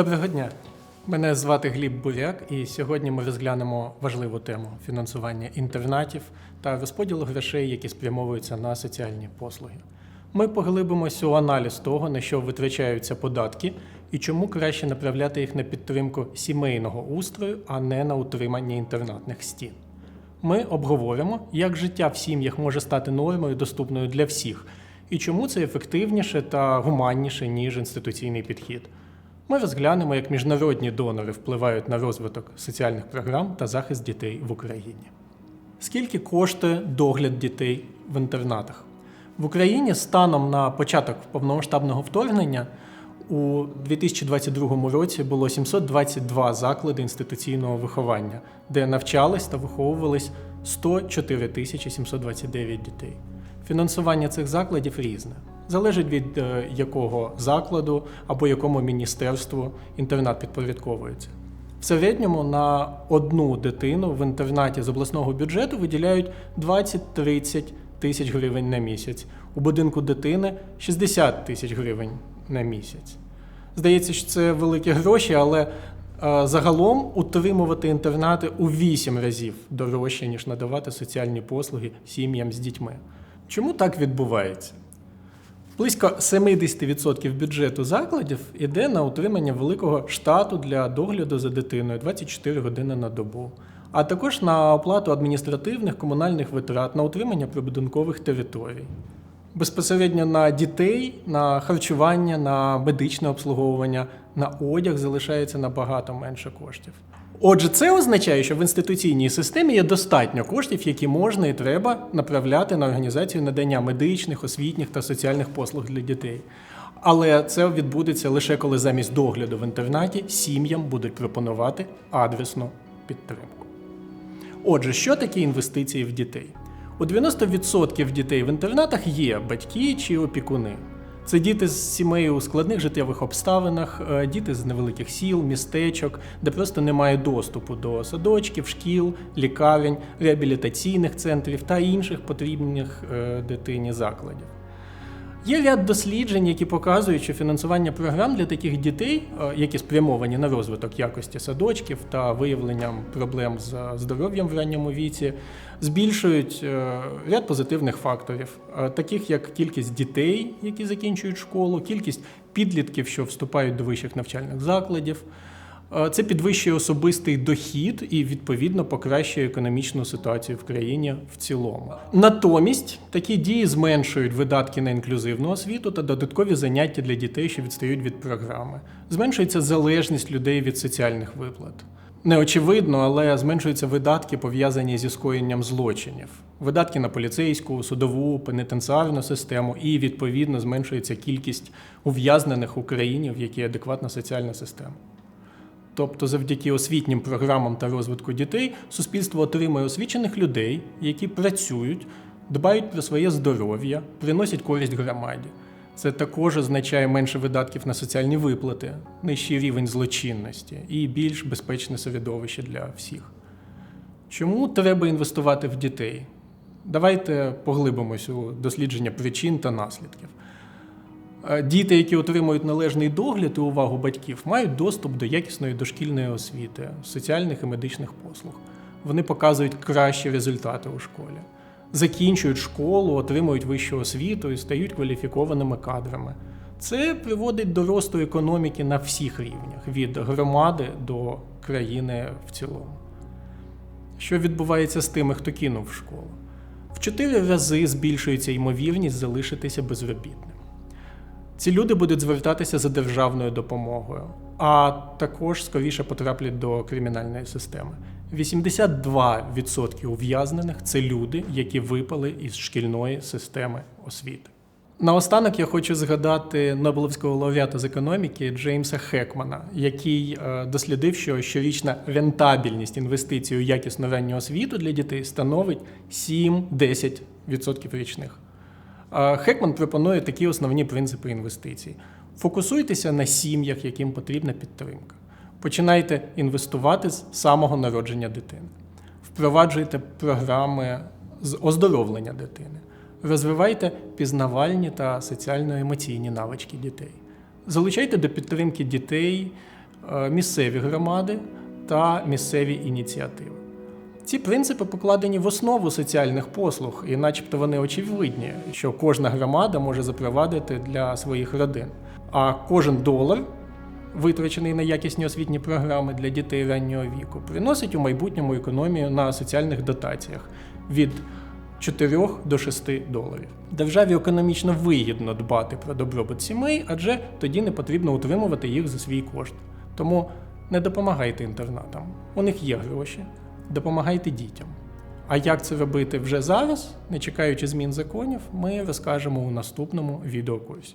Доброго дня. Мене звати Гліб Буряк, і сьогодні ми розглянемо важливу тему фінансування інтернатів та розподілу грошей, які спрямовуються на соціальні послуги. Ми поглибимося у аналіз того, на що витрачаються податки і чому краще направляти їх на підтримку сімейного устрою, а не на утримання інтернатних стін. Ми обговоримо, як життя в сім'ях може стати нормою, доступною для всіх, і чому це ефективніше та гуманніше, ніж інституційний підхід. Ми розглянемо, як міжнародні донори впливають на розвиток соціальних програм та захист дітей в Україні. Скільки коштує догляд дітей в інтернатах? В Україні станом на початок повномасштабного вторгнення у 2022 році було 722 заклади інституційного виховання, де навчались та виховувались 104 тисячі 729 дітей. Фінансування цих закладів різне. Залежить від е, якого закладу або якому міністерству інтернат підпорядковується. В середньому на одну дитину в інтернаті з обласного бюджету виділяють 20-30 тисяч гривень на місяць. У будинку дитини 60 тисяч гривень на місяць. Здається, що це великі гроші, але е, загалом утримувати інтернати у 8 разів дорожче, ніж надавати соціальні послуги сім'ям з дітьми. Чому так відбувається? Близько 70% бюджету закладів іде на утримання великого штату для догляду за дитиною 24 години на добу, а також на оплату адміністративних комунальних витрат на утримання прибудинкових територій. Безпосередньо на дітей, на харчування, на медичне обслуговування, на одяг залишається набагато менше коштів. Отже, це означає, що в інституційній системі є достатньо коштів, які можна і треба направляти на організацію надання медичних, освітніх та соціальних послуг для дітей. Але це відбудеться лише коли замість догляду в інтернаті сім'ям будуть пропонувати адресну підтримку. Отже, що таке інвестиції в дітей? У 90% дітей в інтернатах є батьки чи опікуни. Це діти з сімей у складних життєвих обставинах, е, діти з невеликих сіл, містечок, де просто немає доступу до садочків, шкіл, лікарень, реабілітаційних центрів та інших потрібних е, дитині закладів. Є ряд досліджень, які показують, що фінансування програм для таких дітей, е, які спрямовані на розвиток якості садочків та виявленням проблем з здоров'ям в ранньому віці, збільшують е, ряд позитивних факторів, е, таких як кількість дітей, які закінчують школу, кількість підлітків, що вступають до вищих навчальних закладів. Е, Це підвищує особистий дохід і відповідно покращує економічну ситуацію в країні в цілому. Натомість такі дії зменшують видатки на інклюзивну освіту та додаткові заняття для дітей, що відстають від програми. Зменшується залежність людей від соціальних виплат. Неочевидно, але зменшуються видатки, пов'язані зі скоєнням злочинів. Видатки на поліцейську, судову, пенітенціарну систему, і відповідно зменшується кількість ув'язнених в Україні, в якій адекватна соціальна система. Тобто, завдяки освітнім програмам та розвитку дітей, суспільство отримує освічених людей, які працюють, дбають про своє здоров'я, приносять користь громаді. Це також означає менше видатків на соціальні виплати, нижчий рівень злочинності і більш безпечне середовище для всіх. Чому треба інвестувати в дітей? Давайте поглибимось у дослідження причин та наслідків. Е, Діти, які отримують належний догляд і увагу батьків, мають доступ до якісної дошкільної освіти, соціальних і медичних послуг. Вони показують кращі результати у школі, закінчують школу, отримують вищу освіту і стають кваліфікованими кадрами. Це приводить до росту економіки на всіх рівнях від громади до країни в цілому. Що відбувається з тими, хто кинув школу? В чотири рази збільшується ймовірність залишитися безробітним. Ці люди будуть звертатися за державною допомогою, а також скоріше потраплять до кримінальної системи. 82% ув'язнених це люди, які випали із шкільної системи освіти. Наостанок я хочу згадати Нобелевського лауреата з економіки Джеймса Хекмана, який е, дослідив, що щорічна рентабельність інвестицій у якісну ранню освіту для дітей становить 7-10% річних. Хекман пропонує такі основні принципи інвестицій: фокусуйтеся на сім'ях, яким потрібна підтримка. Починайте інвестувати з самого народження дитини, впроваджуйте програми з оздоровлення дитини, розвивайте пізнавальні та соціально-емоційні навички дітей, залучайте до підтримки дітей е, місцеві громади та місцеві ініціативи. Ці принципи покладені в основу соціальних послуг, і начебто вони очевидні, що кожна громада може запровадити для своїх родин. А кожен долар, витрачений на якісні освітні програми для дітей раннього віку, приносить у майбутньому економію на соціальних дотаціях від 4 до 6 доларів. Державі економічно вигідно дбати про добробут сімей, адже тоді не потрібно утримувати їх за свій кошт. Тому не допомагайте інтернатам. У них є гроші. Допомагайте дітям. А як це робити вже зараз, не чекаючи змін законів, ми розкажемо у наступному відеокурсі.